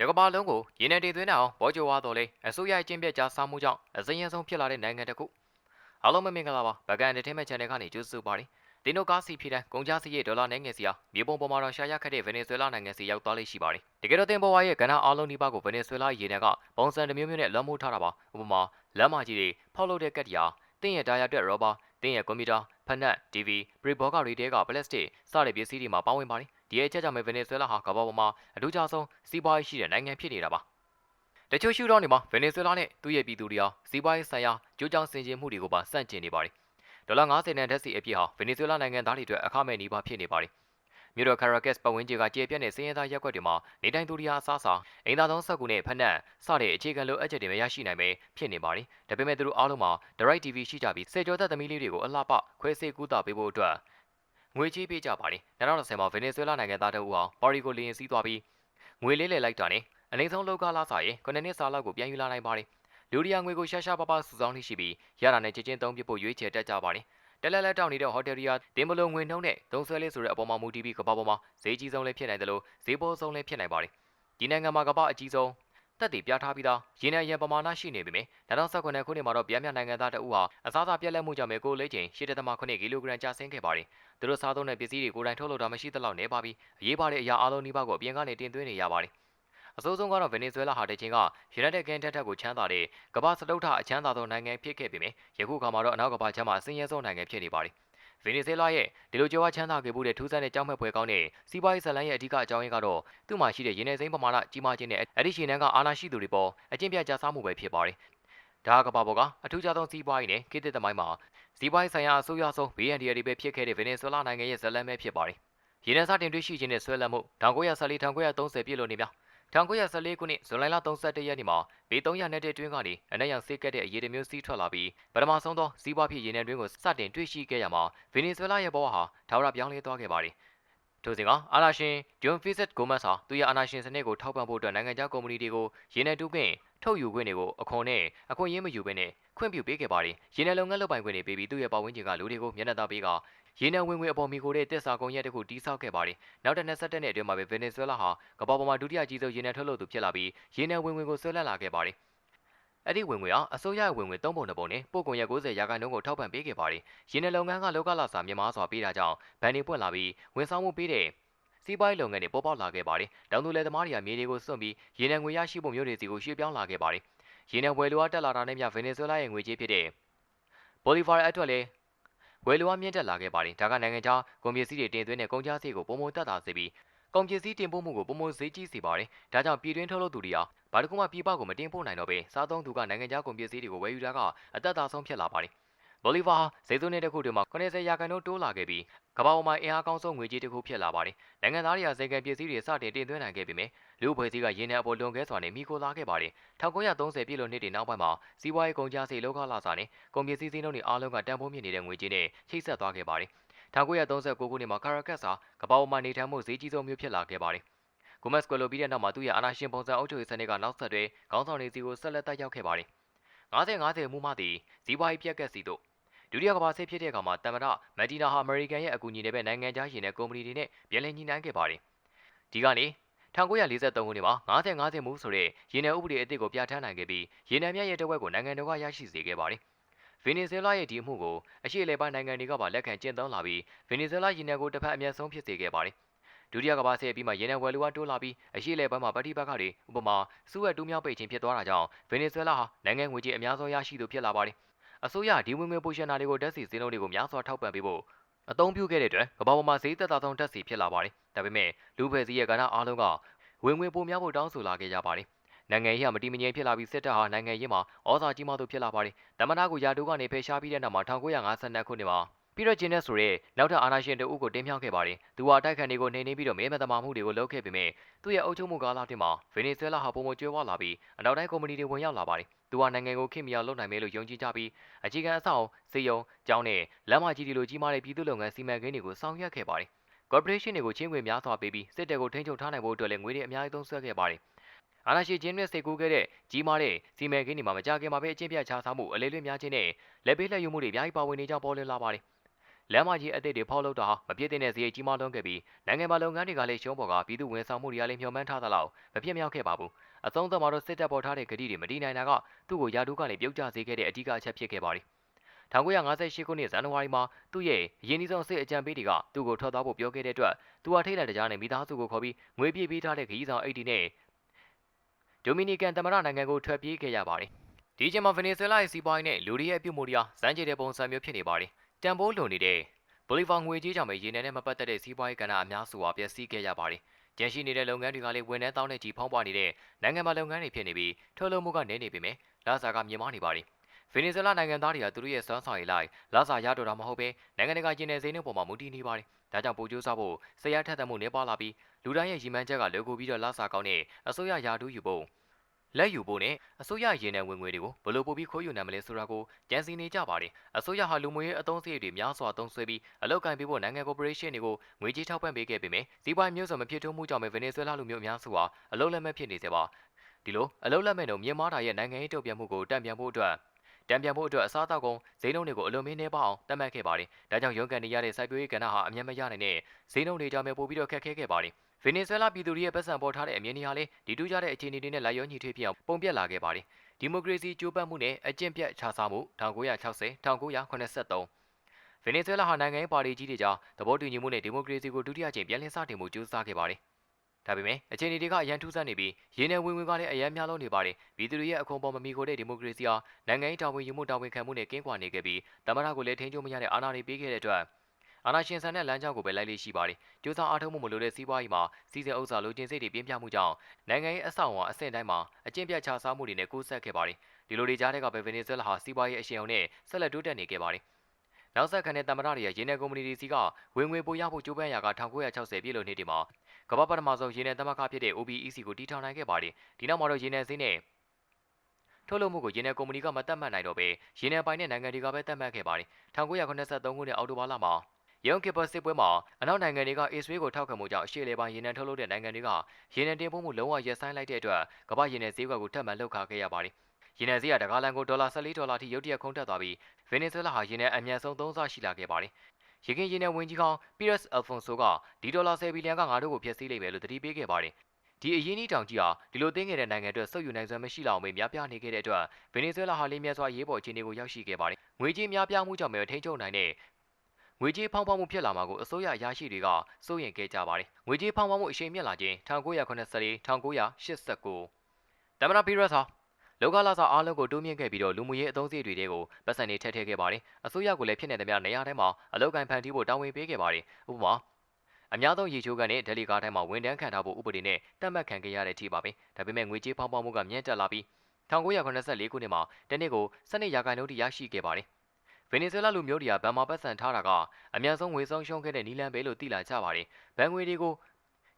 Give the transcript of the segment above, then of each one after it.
တကဘာလုံးကိုရေနံတင်သွင်းတဲ့အောင်ဘောကျော်ဝါတော်လေးအစိုးရအကျင့်ပြတ်ကြားစားမှုကြောင့်အစရင်ဆုံးဖြစ်လာတဲ့နိုင်ငံတစ်ခုအားလုံးပဲမင်္ဂလာပါဗကန်အန်တာထိမ့်မန့် channel ကနေကြိုဆိုပါရစေတင်းတို့ကားစီဖြည့်တဲ့ကုန်ကြစည်ရဲ့ဒေါ်လာနိုင်ငံစီဟာမြေပုံပေါ်မှာတော့ရှာရခက်တဲ့ဗင်နီဇွဲလားနိုင်ငံစီရောက်သွားလိမ့်ရှိပါတယ်တကယ်တော့တင်ပေါ်ဝါရဲ့ကဏ္ဍအားလုံးဒီပါကိုဗင်နီဇွဲလားရေနံကပုံစံတစ်မျိုးမျိုးနဲ့လွှမ်းမိုးထားတာပါဥပမာလမ်းမကြီးတွေဖောက်လုပ်တဲ့ကတ်တရာတင်းရဲ့တာယာအတွက်ရောဘာတင်းရဲ့ကွန်ပျူတာဖက်နက် TV ပရိဘောကတွေတဲကပလက်စတစ်စတဲ့ပစ္စည်းတွေမှာပါဝင်ပါတယ် ဒီရဲ့အချက်ကြောင့်ပဲဗင်နီဇွဲလားဟာကမ္ဘာပေါ်မှာအထူးခြားဆုံးစီးပွားရေးရှိတဲ့နိုင်ငံဖြစ်နေတာပါတချို့ရှုထောင့်တွေမှာဗင်နီဇွဲလားနဲ့သူ့ရဲ့ပြည်သူတွေဟာစီးပွားရေးဆိုင်ရာကြိုးကြောင်ဆင်ခြင်မှုတွေကိုပါစန့်ကျင်နေပါတယ်။ဒေါ်လာ90တန်ဓာတ်ဆီအပြည့်ဟာဗင်နီဇွဲလားနိုင်ငံသားတွေအတွက်အခမဲ့နီးပါးဖြစ်နေပါတယ်။မြို့တော်ကာရာကက်စ်ပတ်ဝန်းကျင်ကကျေပြတ်တဲ့စည်ရဲသားရက်ွက်တွေမှာနေတိုင်းသူတွေဟာအစားအစာအိမ်သာသုံးဆက်ကူနဲ့ဖက်နက်စတဲ့အခြေခံလိုအပ်ချက်တွေမရရှိနိုင်ပဲဖြစ်နေပါတယ်။ဒါပေမဲ့သူတို့အားလုံးမှာ Direct TV ရှိကြပြီးစေကျော်သက်သမီးလေးတွေကိုအလှပခွဲစိတ်ကူးတာပေးဖို့အတွက် ငွေကြေးပေးကြပါတယ်။2010မှာဗင်နီဇွဲလားနိုင်ငံသားတအူဟာပါရီကိုလေရင်စီးသွားပြီးငွေလေးလေလိုက်တာနဲ့အနည်းဆုံးလောက်ကလာစားရင်9နှစ်စာလောက်ကိုပြန်ယူလာနိုင်ပါတယ်။လူရီယာငွေကိုရှာရှာပါပါစုဆောင်းနှိရှိပြီးရတာနဲ့ချက်ချင်းသုံးပြဖို့ရွေးချယ်တတ်ကြပါတယ်။တက်လက်လက်တောက်နေတဲ့ဟိုတယ်ရီယာတင်မလုံးငွေနှုံးနဲ့သုံးဆွဲလေးဆိုတဲ့အပေါ်မှာမူတည်ပြီးကမ္ဘာပေါ်မှာဈေးကြီးဆုံးလည်းဖြစ်နိုင်တယ်လို့ဈေးပေါ်ဆုံးလည်းဖြစ်နိုင်ပါတယ်။ဒီနိုင်ငံမှာကမ္ဘာအကြီးဆုံးတက်တည်ပြထားပြီးသားရင်းနှံရန်ပမာဏရှိနေပြီမြ2019ခုနှစ်မှာတော့ဗျာမြနိုင်ငံသားတအူဟာအစားအစာပြက်လက်မှုကြောင့်ပဲကိုယ်လေးချိန်8.8ကီလိုဂရမ်ကျဆင်းခဲ့ပါတယ်။ သူတို့စားသုံးတဲ့ပစ္စည်းတွေကိုယ်တိုင်ထုတ်လုပ်တာမရှိသလောက်နေပါပြီ။အရေးပါတဲ့အရာအလုံးဒီပါကိုအပြင်ကနေတင်သွင်းနေရပါတယ်။အစိုးဆုံးကတော့ဗင်နီဇွဲလားဟာတချင်းက United Kingdom တက်ကိုချမ်းသာတဲ့ကမ္ဘာစတုထအချမ်းသာဆုံးနိုင်ငံဖြစ်ခဲ့ပေမယ့်ယခုခါမှာတော့အနောက်ကမ္ဘာချမ်းမှာအစင်းရဲဆုံးနိုင်ငံဖြစ်နေပါတယ်။ဗင်နီဇွဲလားရဲ့ဒီလိုကြွားချမ်းသာခဲ့မှုတဲ့ထူးဆန်းတဲ့ကြောင်းမဲ့ပွဲကောင်းတဲ့စီးပွားရေးဇာတ်လမ်းရဲ့အဓိကအကြောင်းရင်းကတော့သူ့မှာရှိတဲ့ရင်းနှီးစိမ်းပမာဏကြီးမားခြင်းနဲ့အဲ့ဒီရှင်နန်းကအာဏာရှိသူတွေပေါ်အကျင့်ပြကြစားမှုပဲဖြစ်ပါတယ်။ ဒါကကမ္ဘာပေါ်ကအထူးခြားဆုံးစီးပွားရေးနဲ့ခေတ်သစ်သမိုင်းမှာစီးပွားရေးဆိုင်ရာအဆိုးရွားဆုံး BND တွေပဲဖြစ်ခဲ့တဲ့ဗင်နီဇွဲလားနိုင်ငံရဲ့ဇာတ်လမ်းပဲဖြစ်ပါတယ်။ရင်းနှီးစတင်တွေ့ရှိခြင်းနဲ့ဆွဲလန်းမှု1914-1930ပြည့်လို့နေများ1914ခုနှစ်ဇွန်လ31ရက်နေ့မှာဘေ300နဲ့တဲ့တွင်းကနေအနက်ရောင်ဆေးကက်တဲ့အရေးတစ်မျိုးစီးထွက်လာပြီးပထမဆုံးသောစီးပွားဖြစ်ရင်းနှံတွင်းကိုစတင်တွေ့ရှိခဲ့ရမှာဗီနီဇွဲလားရဲ့ဘဝဟာထာဝရပြောင်းလဲသွားခဲ့ပါတယ်။ ထို့စဉ်ကအာနာရှင်ဂျွန်ဖီဆက်ဂိုမတ်စ်ဟာသူရဲ့အာနာရှင်စနစ်ကိုထောက်ပံ့ဖို့အတွက်နိုင်ငံခြားကုမ္ပဏီတွေကိုရင်းနှံတူးခွင့်ထုတ်ယူခွင့်တွေကိုအခွန်နဲ့အခွင့်အရေးမယူဘဲနဲ့ခွင့်ပြုပေးခဲ့ပါတယ်။ရင်းနှံလုပ်ငန်းလုပ်ပိုင်ခွင့်တွေပေးပြီးသူ့ရဲ့ပတ်ဝန်းကျင်ကလူတွေကိုမျက်နှာသာပေးကရင်းနှံဝင်ငွေအပေါ်မီကိုတဲ့တစ္ဆာကုံရက်တစ်ခုတီးဆောက်ခဲ့ပါတယ်။နောက်တဲ့27နှစ်အတွင်းမှာပဲဗင်နီဇွဲလားဟာကမ္ဘာပေါ်မှာဒုတိယကြီးဆုံးရင်းနှံထုတ်လုပ်သူဖြစ်လာပြီးရင်းနှံဝင်ငွေကိုဆွဲလန်းလာခဲ့ပါတယ်။ အဲ့ဒီဝင်ငွေဟာအစိုးရရဲ့ဝင်ငွေ၃ပုံ၂ပုံနဲ့ပို့ကုန်ရဲ့90ရာခိုင်နှုန်းကိုထောက်ပံ့ပေးခဲ့ပါတယ်။ရင်းနှံလုပ်ငန်းကလောကလစာမြန်မာစွာပေးတာကြောင့်ဗန်နေပွင့်လာပြီးဝန်ဆောင်မှုပေးတဲ့စီးပွားရေးလုပ်ငန်းတွေပေါ်ပေါက်လာခဲ့ပါတယ်။တောင်သူလယ်သမားတွေကမြေတွေကိုစွန့်ပြီးရင်းနှံငွေရရှိဖို့မျိုးတွေစီကိုရွှေ့ပြောင်းလာခဲ့ပါတယ်။ရင်းနှံဝယ်လိုအားတက်လာတာနဲ့မျှဗင်နီဇွဲလားရဲ့ငွေကြေးဖြစ်တဲ့ဘော်လီဗာအတွက်လည်းဝယ်လိုအားမြင့်တက်လာခဲ့ပါတယ်။ဒါကနိုင်ငံခြားကုန်ပစ္စည်းတွေတင်သွင်းတဲ့ကုန်ကျစရိတ်ကိုပုံမတက်တာစေပြီး ကုန်ပစ္စည်းတင်ပို့မှုကိုပုံမဈေးကြီးစေပါတယ်။ဒါကြောင့်ပြည်တွင်းထုတ်လုပ်သူတွေဟာဘာတကူမှပြည်ပကိုမတင်ပို့နိုင်တော့ဘဲစားသုံးသူကနိုင်ငံခြားကုန်ပစ္စည်းတွေကိုဝယ်ယူတာကအသက်သာဆုံးဖြစ်လာပါတယ်။ဘော်လီဗာဈေးသွင်းတဲ့တစ်ခုတည်းမှာ90ရာခိုင်နှုန်းတိုးလာခဲ့ပြီးကမ္ဘာပေါ်မှာအင်အားကောင်းဆုံးငွေကြေးတစ်ခုဖြစ်လာပါတယ်။နိုင်ငံသားတွေကဇေကံပစ္စည်းတွေစတင်တင်သွင်းနိုင်ခဲ့ပေမယ့်လူ့ဘွယ်စည်းကရင်းနှံအပေါ်လွန်ကဲစွာနဲ့မိခိုလာခဲ့ပါတယ်။1930ပြည့်လို့နှစ်တွေနောက်ပိုင်းမှာစီးပွားရေးကုန်ကျစရိတ်လောကလာစာနဲ့ကုန်ပစ္စည်းစည်းနှုန်းတွေအားလုံးကတန်ဖိုးမြင့်နေတဲ့ငွေကြေးနဲ့ချိတ်ဆက်သွားခဲ့ပါတယ်။ 1939ခုနှစ်မှာကာရာကတ်စာကမ္ဘာပေါ်မှာနေထိုင်မှုဈေးကြီးဆုံးမြို့ဖြစ်လာခဲ့ပါတယ်။ဂိုမက်စ်ကွယ်လိုပြီးတဲ့နောက်မှာသူ့ရဲ့အာဏာရှင်ပုံစံအုပ်ချုပ်ရေးစနစ်ကနောက်ဆက်တွဲခေါင်းဆောင်တွေစီကိုဆက်လက်တက်ရောက်ခဲ့ပါတယ်။90-50မှုမှသည်ဇီးပွားရေးပြက်ကက်စီတို့ဒုတိယကမ္ဘာစစ်ဖြစ်တဲ့အခါမှာတမ္မတမက်ဒီနာဟာအမေရိကန်ရဲ့အကူအညီနဲ့ပဲနိုင်ငံခြားရှင်တဲ့ကုမ္ပဏီတွေနဲ့ပြည်လည်ညှိနှိုင်းခဲ့ပါတယ်။ဒီကနေ1943ခုနှစ်မှာ90-50မှုဆိုတဲ့ရေနံဥပဒေအသစ်ကိုပြဋ္ဌာန်းနိုင်ခဲ့ပြီးရေနံမြတ်ရဲ့တဝက်ကိုနိုင်ငံတော်ကရရှိစေခဲ့ပါတယ်။ ဗင်နီဇွဲလားရဲ့ဒီအမှုကိုအရှေ့အလယ်ပိုင်းနိုင်ငံတွေကပါလက်ခံကျင့်သုံးလာပြီးဗင်နီဇွဲလားရေနံကိုတစ်ဖက်အမျက်ဆုံးဖြစ်စေခဲ့ပါတယ်။ဒုတိယကမ္ဘာစစ်အပြီးမှာရေနံဝယ်လူဝတိုးလာပြီးအရှိလေပိုင်းမှာပဋိပက္ခတွေဥပမာစူးအက်တူးမြောက်ပိတ်ခြင်းဖြစ်သွားတာကြောင့်ဗင်နီဇွဲလားဟာနိုင်ငံငွေကြေးအများဆုံးရရှိသူဖြစ်လာပါတယ်။အစိုးရဒီဝင်ငွေပိုရှင်နာတွေကိုဓာတ်ဆီစင်းလုံးတွေကိုများစွာထောက်ပံ့ပေးဖို့အသုံးပြုခဲ့တဲ့အတွက်ကမ္ဘာပေါ်မှာဈေးသက်သာဆုံးဓာတ်ဆီဖြစ်လာပါတယ်။ဒါပေမဲ့လူဖယ်စီရဲ့ကဏ္ဍအားလုံးကဝင်ငွေပိုများဖို့တောင်းဆိုလာခဲ့ကြပါတယ်။ နိုင်ငံရေးကမတိမငြိမ်ဖြစ်လာပြီးစစ်တပ်ဟာနိုင်ငံရေးမှာဩဇာကြီးမားသူဖြစ်လာပါတယ်။တမနာကိုယာတိုးကနေဖယ်ရှားပြီးတဲ့နောက်မှာ1952ခုနှစ်မှာပြီးတော့ဂျင်းနဲ့ဆိုရဲနောက်ထပ်အာဏာရှင်တအုပ်ကိုတင်မြှောက်ခဲ့ပါတယ်။သူဟာအတိုက်ခံတွေကိုနှိမ်နင်းပြီးတော့မဲမတမာမှုတွေကိုလုပ်ခဲ့ပေမဲ့သူ့ရဲ့အုပ်ချုပ်မှုကာလအတွင်းမှာဗင်နီဇွဲလားဟာပုံမကျွဲဝလာပြီးအနောက်တိုင်းကုမ္ပဏီတွေဝင်ရောက်လာပါတယ်။သူဟာနိုင်ငံကိုခင်မီအောင်လုပ်နိုင်မယ်လို့ယုံကြည်ကြပြီးအခြေခံအဆောက်စေယုံကျောင်းနဲ့လမ်းမကြီးတွေလိုကြီးမားတဲ့ပြည်သူ့လုပ်ငန်းစီမံကိန်းတွေကိုဆောင်ရွက်ခဲ့ပါတယ်။ corporation တွေကိုချင်းငွေများစွာပေးပြီးစစ်တပ်ကိုထိန်းချုပ်ထားနိုင်ဖို့အတွက်လည်းငွေတွေအများကြီးသုံးစွဲခဲ့ပါတယ်။ အာဏာရှင်ချင်းနဲ့စိတ်ကူးခဲ့တဲ့ကြီးမားတဲ့စီမံကိန်းတွေမှာမကြခင်မှာပဲအကျင့်ပြတ်ချစားမှုအလေးလွတ်များခြင်းနဲ့လက်ပေးလက်ယူမှုတွေအများကြီးပါဝင်နေကြောင်းပေါ်လွင်လာပါတယ်။လမ်းမကြီးအသစ်တွေဖောက်လုပ်တာဟာမပြည့်တဲ့စရိတ်ကြီးမားလွန်းခဲ့ပြီးနိုင်ငံမှာလုပ်ငန်းတွေကလည်းရှုံးပေါ်ကပြည်သူဝန်ဆောင်မှုတွေကလည်းမျှော်မှန်းထားသလောက်မဖြစ်မြောက်ခဲ့ပါဘူးအဆုံးသတ်မှာတော့စစ်တပ်ပေါ်ထားတဲ့ဂတိတွေမတည်နိုင်တာကသူ့ကိုယာဒူးကနေပြုတ်ကျစေခဲ့တဲ့အဓိကအချက်ဖြစ်ခဲ့ပါတယ်1958ခုနှစ်ဇန်နဝါရီမှာသူ့ရဲ့ရင်းနှီးဆုံးစစ်အကြံပေးတွေကသူ့ကိုထွက်သွားဖို့ပြောခဲ့တဲ့အတွက်သူဟာထိတ်လန့်တကြားနဲ့မိသားစုကိုခေါ်ပြီးငွေပြေးပေးထားတဲ့ခရီးဆောင်အိတ်တီနဲ့ ဒိုမီနီကန်သမ္မတနိုင်ငံကိုထွက်ပြေးခဲ့ရပါတယ်။ဒီချိန်မှာဗင်နီဇွဲလားရဲ့စီးပွားရေးနဲ့လူတွေရဲ့အပြုတ်မှုတွေကစမ်းကြတဲ့ပုံစံမျိုးဖြစ်နေပါတယ်။တန်ဖိုးလွန်နေတဲ့ဘိုလီဗာငွေကြေးကြောင့်ပဲရေနံနဲ့မပတ်သက်တဲ့စီးပွားရေးကဏ္ဍအများစုဟာပျက်စီးခဲ့ရပါတယ်။ကျန်ရှိနေတဲ့လုပ်ငန်းတွေကလည်းဝန်ထမ်းတောင်းတဲ့ကြီးဖောင်းပွားနေတဲ့နိုင်ငံမှာလုပ်ငန်းတွေဖြစ်နေပြီးထုတ်လုပ်မှုကနည်းနေပေမဲ့လာစာကမြင့်မားနေပါတယ်။ဗင်နီဇွဲလားနိုင်ငံသားတွေကသူတို့ရဲ့စွမ်းဆောင်ရည်လိုက်လာစာရတော့တာမဟုတ်ပဲနိုင်ငံတကာကျင်းနယ်စိမ်းတွေပေါ်မှာမူတည်နေပါတယ်။ ဒါကြောင့်ပိုကျိုးစားဖို့ဆရာထက်သမှုနေပါလာပြီးလူတိုင်းရဲ့ရည်မှန်းချက်ကလောကိုပြီးတော့လာစာကောင်းတဲ့အစိုးရယာတူးယူဖို့လက်ယူဖို့နဲ့အစိုးရရင်နယ်ဝင်ငွေတွေကိုဘလို့ပို့ပြီးခိုးယူနိုင်မလဲဆိုတာကိုကြံစည်နေကြပါတယ်။အစိုးရဟာလူမှုရေးအသုံးစရိတ်တွေများစွာသုံးစွဲပြီးအလောက်ကန်ပေးဖို့နိုင်ငံကော်ပိုရေးရှင်းတွေကိုငွေကြေးထောက်ပံ့ပေးခဲ့ပေမယ့်စီးပွားမျိုးစုံမဖြစ်ထွန်းမှုကြောင့်ပဲဗင်နီဇွဲလားလူမျိုးအများစုဟာအလောက်လက်မဲ့ဖြစ်နေစေပါဒီလိုအလောက်လက်မဲ့တို့မြန်မာတာရဲ့နိုင်ငံရေးတုံ့ပြန်မှုကိုတံပြန်ဖို့အတွက် တံပြန်ဖို့အတွက်အစားအသောက်ကုန်ဈေးနှုန်းတွေကိုအလွန်မင်းနေပါအောင်တတ်မှတ်ခဲ့ပါတယ်။ဒါကြောင့်ရုံးကန်နေရတဲ့စိုက်ပျိုးရေးကဏ္ဍဟာအမျက်မရနိုင်တဲ့ဈေးနှုန်းတွေကြောင့်ပဲပိုပြီးတော့ခက်ခဲခဲ့ပါတယ်။ဗင်နီဇွဲလားပြည်သူတွေရဲ့ပတ်စံပေါ်ထားတဲ့အမြင်တွေဟာလည်းဒီတူးကြတဲ့အခြေအနေတွေနဲ့လိုက်ရောညီထွေးဖြစ်အောင်ပုံပြက်လာခဲ့ပါတယ်။ဒီမိုကရေစီကြိုးပမ်းမှုနဲ့အကျင့်ပြတ်ခြားစားမှု1960 1983ဗင်နီဇွဲလားဟာနိုင်ငံရေးပါတီကြီးတွေကြားသဘောတူညီမှုနဲ့ဒီမိုကရေစီကိုဒုတိယကြိမ်ပြန်လည်စတင်မှုကြိုးစားခဲ့ပါတယ်။ ဒါပေမဲ့အခြေအနေတွေကအရန်ထူးဆန်းနေပြီးရင်းနှီးဝင်ဝင်ကလည်းအရန်များလုံးနေပါတယ်။ပြည်သူတွေရဲ့အခွန်ပေါ်မမီခိုတဲ့ဒီမိုကရေစီဟာနိုင်ငံရေးတာဝန်ယူမှုတာဝန်ခံမှုနဲ့ကင်းကွာနေခဲ့ပြီးတမရကိုလည်းထိန်းချုပ်မရတဲ့အာဏာတွေပေးခဲ့တဲ့အတွက်အာဏာရှင်ဆန်တဲ့လမ်းကြောင်းကိုပဲလိုက်လေးရှိပါတယ်။ကြိုးစားအားထုတ်မှုမလိုတဲ့စီးပွားရေးမှာစီးစဲဥစ္စာလိုချင်စိတ်တွေပြင်းပြမှုကြောင့်နိုင်ငံရေးအဆောက်အအုံအဆင့်တိုင်းမှာအကျင့်ပြတ်ခြားစားမှုတွေနဲ့ကူးဆက်ခဲ့ပါတယ်။ဒီလိုတွေကြားတဲ့ကပဲဗင်နီဇွဲလားဟာစီးပွားရေးအရှင်အောင်နဲ့ဆက်လက်တိုးတက်နေခဲ့ပါတယ်။နောက်ဆက်ခံတဲ့တမရတွေရဲ့ရင်းနယ်ကုမ္ပဏီတွေစီကဝင်ငွေပိုရဖို့ကြိုးပမ်းရာက1960ပြည့်လို့နှစ်ဒီမှာ ကမ္ဘာပထမဆုံးရင်းနယ်သမဂဖြစ်တဲ့ OBEC ကိုတည်ထောင်နိုင်ခဲ့ပါတယ်။ဒီနောက်မှာတော့ရင်းနယ်စင်းနဲ့ထုတ်လုပ်မှုကိုရင်းနယ်ကုမ္ပဏီကမတတ်မှတ်နိုင်တော့ပဲရင်းနယ်ပိုင်းနဲ့နိုင်ငံတွေကပဲတတ်မှတ်ခဲ့ပါတယ်။1983ခုနှစ်အောက်တိုဘာလမှာရုံးကပစစ်ပွဲမှာအနောက်နိုင်ငံတွေကအစ္စရေးကိုထောက်ခံမှုကြောင့်အရှေ့လေပိုင်းရေနံထုတ်လုပ်တဲ့နိုင်ငံတွေကရေနံတင်ပို့မှုလုံးဝရပ်ဆိုင်းလိုက်တဲ့အတွက်ကမ္ဘာရေနံဈေးကွက်ကိုထပ်မံလှုပ်ခါခဲ့ရပါတယ်။ရေနံဈေးကတကားလန်ကိုဒေါ်လာ14ဒေါ်လာထိရုတ်တရက်ခုန်တက်သွားပြီးဗင်နီဇွဲလားဟာရေနံအမြန်ဆုံးသုံးဆရှိလာခဲ့ပါတယ်။ ရခိုင်ရေနံဝန်ကြီးကောင်ပီရက်စ်အယ်ဖွန်ဆိုကဒီဒေါ်လာ10ဘီလီယံကငါတို့ကိုဖျက်ဆီးလိုက်မယ်လို့တတိပေးခဲ့ပါတယ်။ဒီအရင်းကြီးတောင်ကြီးဟာဒီလိုတင်းခဲ့တဲ့နိုင်ငံအတွက်စုပ်ယူနိုင်စွမ်းမရှိလောက်မေးများပြားနေခဲ့တဲ့အတွက်ဗင်နီဇွဲလားဟာလေးမြတ်စွာရေးပေါ်အခြေအနေကိုရောက်ရှိခဲ့ပါတယ်။ငွေကြေးများပြားမှုကြောင့်ပဲထိန်းချုပ်နိုင်တဲ့ငွေကြေးဖောင်းဖောင်းမှုဖြစ်လာမှာကိုအစိုးရရရှိတွေကစိုးရိမ်ခဲ့ကြပါတယ်။ငွေကြေးဖောင်းဖောင်းမှုအရှိန်မြင့်လာခြင်း1984 1989တမနာပီရက်စ်ဟာ လောကလာစာအားလုံးကိုတိုးမြင့်ခဲ့ပြီးတော့လူမှုရေးအသုံးစရိတ်တွေကိုပတ်စံနေထည့်ထည့်ခဲ့ပါတယ်။အစိုးရကလည်းဖြစ်နေသမျှနေရာတိုင်းမှာအလောက်ကန်ဖန်တီးဖို့တာဝန်ပေးခဲ့ပါတယ်။ဥပမာအများဆုံးရေချိုးကန်နဲ့ဒလီကာတိုင်းမှာဝန်တန်းခံထားဖို့ဥပဒေနဲ့တတ်မှတ်ခံခဲ့ရတဲ့အထိပါပဲ။ဒါပေမဲ့ငွေကြေးဖောင်းဖောင်းမှုကမြင့်တက်လာပြီး1984ခုနှစ်မှာတနစ်ကို12ရာခိုင်နှုန်းထိရရှိခဲ့ပါတယ်။ဗင်နီဇွဲလားလူမျိုးတွေကဗန်မာပတ်စံထားတာကအများဆုံးငွေဆုံးရှုံးခဲ့တဲ့နီလန်ပဲလို့သိလာကြပါတယ်။ဘန်ငွေတွေကို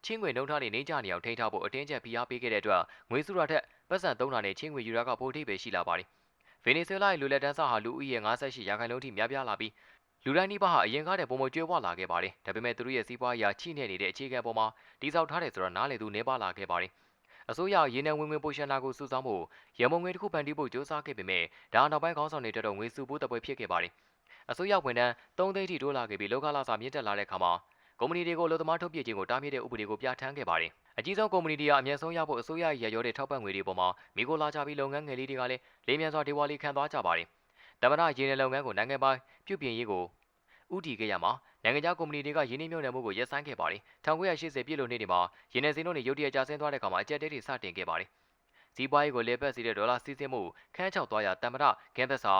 ချင်းငွေနှုန်းထားနေနေကြနေအောင်ထိန်းထားဖို့အတင်းကျပ်ဖိအားပေးခဲ့တဲ့အတွက်ငွေစုရထက်ပတ်စံသုံးတာနဲ့ချင်းငွေယူတာကပိုထိပ်ပဲရှိလာပါတယ်။ဗင်နီဇွဲလားရဲ့လူလက်တန်းစာဟာလူဦးရေ58ရာခိုင်နှုန်းထိများပြားလာပြီးလူတိုင်းနှိပါဟာအရင်ကားတဲ့ပုံမကျွေးဝလာခဲ့ပါတယ်။ဒါပေမဲ့သူတို့ရဲ့စီးပွားရေးချိနေနေတဲ့အခြေခံပေါ်မှာတိစောက်ထားတယ်ဆိုတော့နားလေသူနေပါလာခဲ့ပါတယ်။အစိုးရရေနံဝင်ဝင်ပိုရှန်နာကိုစုဆောင်းဖို့ရမုံငွေတစ်ခုဖန်တီးဖို့ကြိုးစားခဲ့ပေမဲ့ဒါနောက်ပိုင်းခေါင်းဆောင်တွေတက်တော့ငွေစုဖို့တပွဲဖြစ်ခဲ့ပါတယ်။အစိုးရဝန်ထမ်း3သိန်းထိတိုးလာခဲ့ပြီးလောကလာစာမြင့်တက်လာတဲ့အခါမှာ ကုမ္ပဏီတွေကိုအလုပ်သမားထုတ်ပြခြင်းကိုတားမြစ်တဲ့ဥပဒေကိုပြဋ္ဌာန်းခဲ့ပါတယ်။အကြီးဆုံးကုမ္ပဏီတွေကအမြင့်ဆုံးရဖို့အစိုးရရဲ့ရောတဲ့ထောက်ပံ့ငွေတွေပေါ်မှာမိကိုလာကြပြီးလုပ်ငန်းငယ်လေးတွေကလည်းလေးမြန်စွာဒေဝါလီခံသွားကြပါတယ်။တမနာရေနံလုပ်ငန်းကိုနိုင်ငံပိုင်ပြုပြင်ရေးကိုဥတီခဲ့ရမှာနိုင်ငံခြားကုမ္ပဏီတွေကရင်းနှီးမြှုပ်နှံမှုကိုရပ်ဆိုင်းခဲ့ပါတယ်။1980ပြည့်လို့နှစ်တွေမှာရင်းနှီးစင်းတို့နဲ့ရုတ်တရက်ကျဆင်းသွားတဲ့အခါမှာအကြက်တဲတွေစတင်ခဲ့ပါတယ်။စီးပွားရေးကိုလေပတ်စီတဲ့ဒေါ်လာစီးဆင်းမှုခန်းချောက်သွားရာတမ္မတဂမ်ဘတ်စာ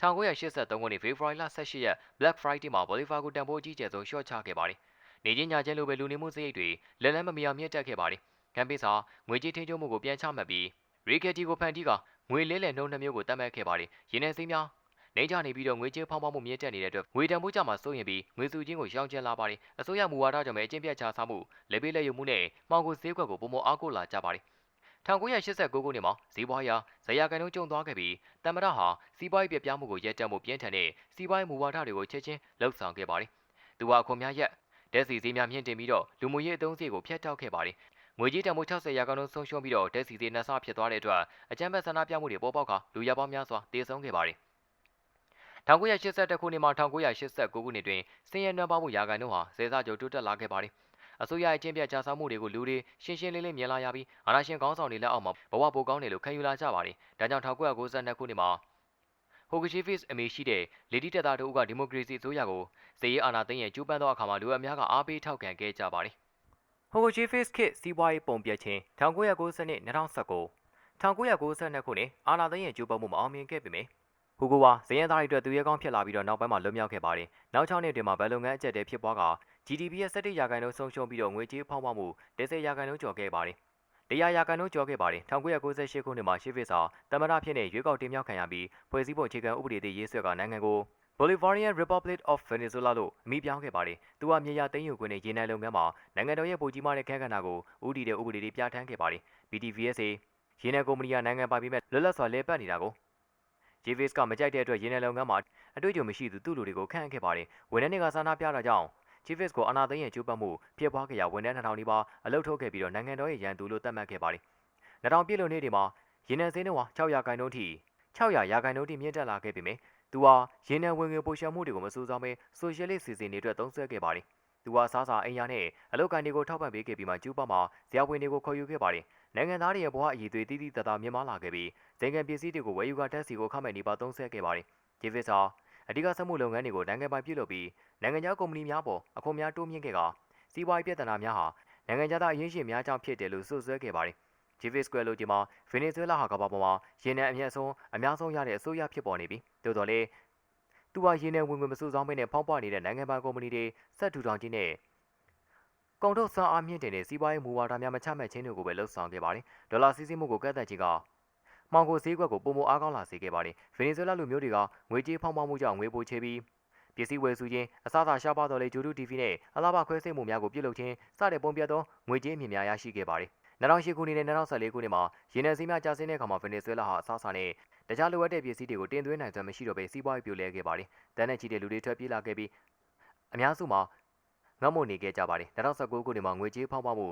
1983ခုနှစ်ဖေဖော်ဝါရီလ18ရက် Black Friday မှာ Bolivar ကိုတန်ဖိုးအကြီးကျယ်ဆုံးရှော့ချခဲ့ပါတယ်။ နေချင်းညချင်းလိုပဲလူနေမှုစရိတ်တွေလက်လန်းမမီအောင်မြင့်တက်ခဲ့ပါတယ်။ဂမ်ဘတ်စာငွေကြေးထိန်းချုပ်မှုကိုပြန်ချမှတ်ပြီးရီကက်တီကိုဖန်တီးကငွေလဲလှယ်နှုန်းနှမျိုးကိုတတ်မှတ်ခဲ့ပါတယ်။ရင်းနှီးစိမ်းများနေကြနေပြီးတော့ငွေကြေးဖောင်းဖောင်းမှုမြင့်တက်နေတဲ့အတွက်ငွေတန်ဖိုးကြမှာစိုးရင်ပြီးငွေစုချင်းကိုရောင်းချလာပါတယ်အစိုးရမူဝါဒကြောင့်ပဲအကျင့်ပြတ်ချစားမှုလက်ပေးလက်ယူမှုနဲ့မှောင်ခိုဈေးကွက်ကိုပုံမအားကိုးလာကြပါတယ်1989ခုနှစ်မှာဇီးပွားရာဇယာကန်တို့ကျုံသွားခဲ့ပြီးတမရဟာစီးပွားရေးပြပြမှုကိုရက်တက်မှုပြင်းထန်တဲ့စီးပွားရေးမူဝါဒတွေကိုချက်ချင်းလှုပ်ဆောင်ခဲ့ပါတယ်။သူဟာအခွန်များရက် ဒက်စီဈေးများမြင့်တင်ပြီးတော့လူမှုရေးအသုံးစရိတ်ကိုဖျက်တောက်ခဲ့ပါတယ်။ငွေကြေးတန်ဖိုး60ရာခိုင်နှုန်းဆုံးရှုံးပြီးတော့ဒက်စီဈေးနှစ်ဆဖြစ်သွားတဲ့အတွက်အကြမ်းဖက်ဆန္ဒပြမှုတွေပေါ်ပေါက်ခါလူရပေါင်းများစွာတေဆုံးခဲ့ပါတယ်။1982ခုနှစ်မှ1989ခုနှစ်တွင်စင်ရနံပါမှုရာဂိုင်နှုန်းဟာစေစားကျော်တိုးတက်လာခဲ့ပါတယ်။အစိုးရရဲ့ကျင့်ပြကြာဆောင်မှုတွေကိုလူတွေရှင်းရှင်းလင်းလင်းမြင်လာရပြီးအာဏာရှင်ခေါင်းဆောင်တွေလက်အောက်မှာဘဝပိုကောင်းတယ်လို့ခံယူလာကြပါတယ်။ဒါကြောင့်1992ခုနှစ်မှာ ဟိုဂရှိဖစ်အမေရှိတဲ့လေဒီတက်သားတို့ကဒီမိုကရေစီအစိုးရကိုစစ်ရေးအာဏာသိမ်းရန်ကြိုးပမ်းသောအခါမှာလူအများကအားပေးထောက်ခံခဲ့ကြပါတယ်။ဟိုဂရှိဖစ်ခေတ်စီးပွားရေးပုံပြခြင်း1990နှစ်2019 1992ခုနှစ်အာဏာသိမ်းရန်ကြိုးပမ်းမှုမအောင်မြင်ခဲ့ပေမယ့်ဟူဂိုဝါဇယန်သားတွေအတွက်သူရဲကောင်းဖြစ်လာပြီးတော့နောက်ပိုင်းမှာလွတ်မြောက်ခဲ့ပါတယ်။နောက်6နှစ်တွင်မှာဘယ်လုပ်ငန်းအကျက်တဲဖြစ်ပွားက GDP ရဲ့17ရာခိုင်နှုန်းဆုံးရှုံးပြီးတော့ငွေကြေးဖောင်းပွားမှု10ရာခိုင်နှုန်းကျော်ခဲ့ပါတယ်။ တရားရာခိုင်နှုန်းကျော်ခဲ့ပါတယ်1998ခုနှစ်မှာရှေ့ဖစ်စာတမရဖြစ်တဲ့ရွေးကောက်တင်မြှောက်ခံရပြီးဖွဲ့စည်းပုံအခြေခံဥပဒေသစ်ရေးဆွဲကနိုင်ငံကို Bolivarian Republic of Venezuela လို့အမည်ပြောင်းခဲ့ပါတယ်။သူကမြေယာသိမ်းယူခွင့်နဲ့ရေနံလုပ်ငန်းမှာနိုင်ငံတော်ရဲ့ပုံကြီးမားတဲ့ခက်ခဏကိုဦးတည်တဲ့ဥပဒေတွေပြဋ္ဌာန်းခဲ့ပါတယ်။ BTVSA ရေနံကုမ္ပဏီကနိုင်ငံပိုင်ပြီးမဲ့လွတ်လပ်စွာလဲပတ်နေတာကို JVS ကမကြိုက်တဲ့အတွက်ရေနံလုပ်ငန်းမှာအတွေ့အကြုံမရှိသူသူ့လူတွေကိုခန့်အပ်ခဲ့ပါတယ်။ဝန်ထမ်းတွေကစာနာပြတာကြောင့် JVS ကိုအနာသိမ်းရဲ့ကျိုးပတ်မှုဖြစ်ပွားခဲ့ရာဝန်ထမ်း2000နီးပါးအလုပ်ထုတ်ခဲ့ပြီးတော့နိုင်ငံတော်ရဲ့ရန်သူလို့သတ်မှတ်ခဲ့ပါတယ်။2000ပြည့်လို့နေ့တွေမှာရေနံစင်းတွေဟာ600ရာခိုင်နှုန်းထိ600ရာခိုင်နှုန်းထိမြင့်တက်လာခဲ့ပြီမယ်။သူဟာရေနံဝင်ငွေပိုရှောင်မှုတွေကိုမစိုးစောင်းပဲဆိုရှယ်လစ်စီစဉ်တွေအတွက်သုံးစွဲခဲ့ပါတယ်။သူဟာစားစာအိမ်ယာနဲ့အလုပ်ကိုင်တွေကိုထောက်ပံ့ပေးခဲ့ပြီးမှကျူးပမှာဇရာဝင်တွေကိုခေါ်ယူခဲ့ပါတယ်။နိုင်ငံသားတွေရဲ့ဘဝအည်သွေးတည်တည်တသာမြင့်မားလာခဲ့ပြီးဇင်ကန်ပစ္စည်းတွေကိုဝယ်ယူကတက်စီကိုခမဲ့နေပါသုံးစွဲခဲ့ပါတယ်။ဂျေဗစ်ဟာ အဓိကစက်မှုလုပ်ငန်းတွေကိုနိုင်ငံပိုင်ပြုလုပ်ပြီးနိုင်ငံခြားကုမ္ပဏီများပေါ်အခွန်များတိုးမြင့်ခဲ့ကစီးပွားရေးပြဿနာများဟာနိုင်ငံခြားသားအရင်းရှင်များကြောင့်ဖြစ်တယ်လို့စွပ်စွဲခဲ့ပါတယ်။ JV Square လို့ဒီမှာဗင်နီဇွဲလားဟာကမ္ဘာပေါ်မှာရေနံအမြတ်ဆုံးအများဆုံးရတဲ့အစိုးရဖြစ်ပေါ်နေပြီ။သို့တော်လည်းသူဟာရေနံဝင်ငွေမစုဆောင်းမင်းနဲ့ဖောင်းပွားနေတဲ့နိုင်ငံပိုင်ကုမ္ပဏီတွေစက်ထူထောင်ခြင်းနဲ့ကုန်ထုတ်စွမ်းအားမြင့်တင်တဲ့စီးပွားရေးမူဝါဒများမချမှတ်ခြင်းတို့ကိုပဲလှုပ်ဆောင်ခဲ့ပါတယ်။ဒေါ်လာစီးဆင်းမှုကိုကန့်သတ်ခြင်းက မှောင်ခိုဈေးကွက်ကိုပုံမအားကောင်းလာစေခဲ့ပါတယ်။ဗင်နီဇွဲလားလူမျိုးတွေကငွေကြေးဖောင်းပွားမှုကြောင့်ငွေပိုချေပြီးပစ္စည်းဝယ်စုခြင်းအစားအစာရှားပါတော်လေဂျိုဒူတီဗီနဲ့အလားပါခွဲစိတ်မှုများကိုပြုလုပ်ခြင်းစတဲ့ပုံပြသောငွေကြေးအမြင့်များရရှိခဲ့ပါတယ်။2008ခုနှစ်နဲ့2014ခုနှစ်မှာရေနံစီးများကျဆင်းတဲ့အခါမှာဗင်နီဇွဲလားဟာအစားအစာနဲ့တခြားလိုအပ်တဲ့ပစ္စည်းတွေကိုတင်သွင်းနိုင်စွမ်းမရှိတော့ဘဲစီးပွားရေးပြိုလဲခဲ့ပါတယ်။တန်းနဲ့ချီတဲ့လူတွေထွက်ပြေးလာခဲ့ပြီးအများစုမှာငတ်မွနေခဲ့ကြပါတယ်။2019ခုနှစ်မှာငွေကြေးဖောင်းပွားမှု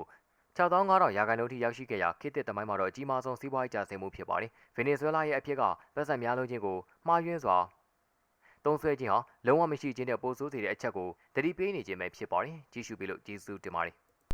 6500ရာခိုင်နှုန်းထိရောက်ရှိခဲ့ရာခေတ်သစ်တမိုင်းမှာတော့အကြီးမားဆုံးစီးပွားရေးကျဆင်းမှုဖြစ်ပါတယ်။ဗင်နီဇွဲလားရဲ့အဖြစ်ကသက်ဆိုင်များလုံးချင်းကိုမှားယွင်းစွာသုံးဆွဲခြင်းဟာလုံးဝမရှိခြင်းတဲ့ပိုဆိုးစေတဲ့အချက်ကိုသတိပေးနေခြင်းပဲဖြစ်ပါတယ်။ကြည့်ရှုပြီးလို့ကျေးဇူးတင်ပါတယ်။